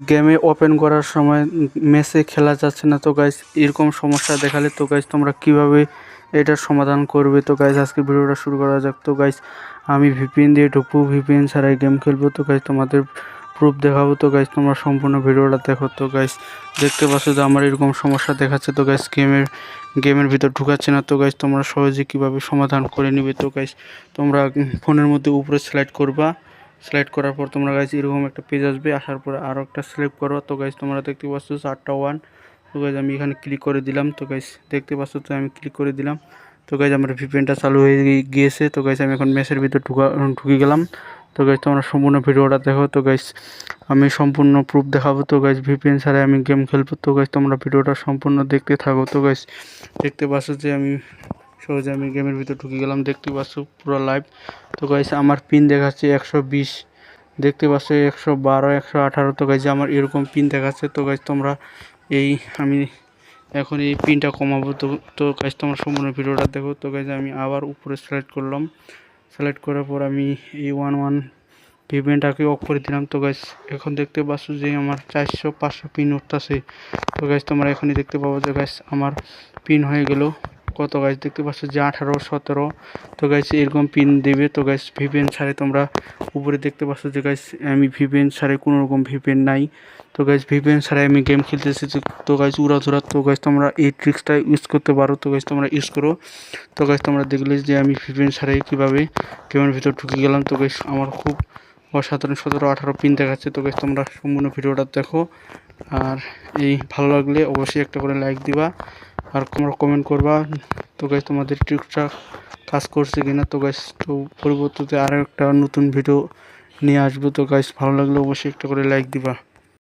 গেমে ওপেন করার সময় মেসে খেলা যাচ্ছে না তো গাইস এরকম সমস্যা দেখালে তো গাইজ তোমরা কীভাবে এটার সমাধান করবে তো গাইজ আজকে ভিডিওটা শুরু করা যাক তো গাইজ আমি ভিপিএন দিয়ে ঢুকবো ভিপিএন ছাড়াই গেম খেলব তো গাইজ তোমাদের প্রুফ দেখাবো তো গাইজ তোমরা সম্পূর্ণ ভিডিওটা দেখো তো গাইস দেখতে পাচ্ছ যে আমার এরকম সমস্যা দেখাচ্ছে তো গাইস গেমের গেমের ভিতর ঢুকাচ্ছে না তো গাইজ তোমরা সহজে কীভাবে সমাধান করে নিবে তো গাইজ তোমরা ফোনের মধ্যে উপরে স্লাইড করবা সিলেক্ট করার পর তোমরা গাইজ এরকম একটা পেজ আসবে আসার পর আরও একটা সিলেক্ট করো তো গাইজ তোমরা দেখতে পাচ্ছ চারটা ওয়ান তো গাইজ আমি এখানে ক্লিক করে দিলাম তো গাইজ দেখতে পাচ্ছ তো আমি ক্লিক করে দিলাম তো গাইজ আমার ভিপিএনটা চালু হয়ে গিয়েছে তো গাইজ আমি এখন মেসের ভিতর ঢুকা ঢুকে গেলাম তো গাইজ তোমরা সম্পূর্ণ ভিডিওটা দেখো তো গাইজ আমি সম্পূর্ণ প্রুফ দেখাবো তো গাইজ ভিপিএন ছাড়াই আমি গেম খেলব তো গাইজ তোমরা ভিডিওটা সম্পূর্ণ দেখতে থাকো তো গাইজ দেখতে পাচ্ছ যে আমি সহজে আমি গেমের ভিতর ঢুকে গেলাম, দেখতে পাচ্ছ পুরো লাইভ তো গাইছে আমার পিন দেখাচ্ছে একশো বিশ, দেখতে পাচ্ছ একশো বারো, একশো আঠারো। তো গাইছে আমার এরকম পিন দেখাচ্ছে। তো গাইজ তোমরা এই, আমি এখন এই পিনটা কমাবো। তো তো গাইজ তোমরা সম্পূর্ণ ভিডিওটা দেখো। তো গাইজ আমি আবার উপরে সিলেক্ট করলাম। সিলেক্ট করার পর আমি এই ওয়ান ওয়ান পেমেন্টটাকে অফ করে দিলাম। তো গাইজ এখন দেখতে পাচ্ছ যে আমার চারশো পাঁচশো পিন উঠতেছে। তো গাইজ তোমরা এখনই দেখতে পাবো যে গাইজ আমার পিন হয়ে গেল। কত গাছ দেখতে পাচ্ছ? যে আঠারো, সতেরো। তো গাছ এরকম পিন দেবে। তো গাছ ভিপিএন ছাড়ে তোমরা উপরে দেখতে পাচ্ছ যে গাছ আমি ভিপিএন ছাড়ে কোনো রকম ভিপিএন নাই। তো গাছ ভিপিএন ছাড়াই আমি গেম খেলতেছি। তো গাছ উড়াধুরা তো গাছ তোমরা এই ট্রিক্সটা ইউজ করতে পারো। তো গাছ তোমরা ইউজ করো। তো গাছ তোমরা দেখলে যে আমি ভিপিএন ছাড়াই কীভাবে গেমের ভিতর ঢুকে গেলাম। তো গাছ আমার খুব অসাধারণ সতেরো, আঠারো পিন দেখাচ্ছে। তো গাছ তোমরা সম্পূর্ণ ভিডিওটা দেখো। আর এই ভালো লাগলে অবশ্যই একটা করে লাইক দিবা। আর তোমরা কমেন্ট করবা, তো গাইজ তোমাদের ট্রিকটা কাজ করছে কিনা, তো গাইজ তো পরবর্তীতে আরও একটা নতুন ভিডিও নিয়ে আসব। তো গাইজ ভালো লাগলে অবশ্যই একটা করে লাইক দিবা।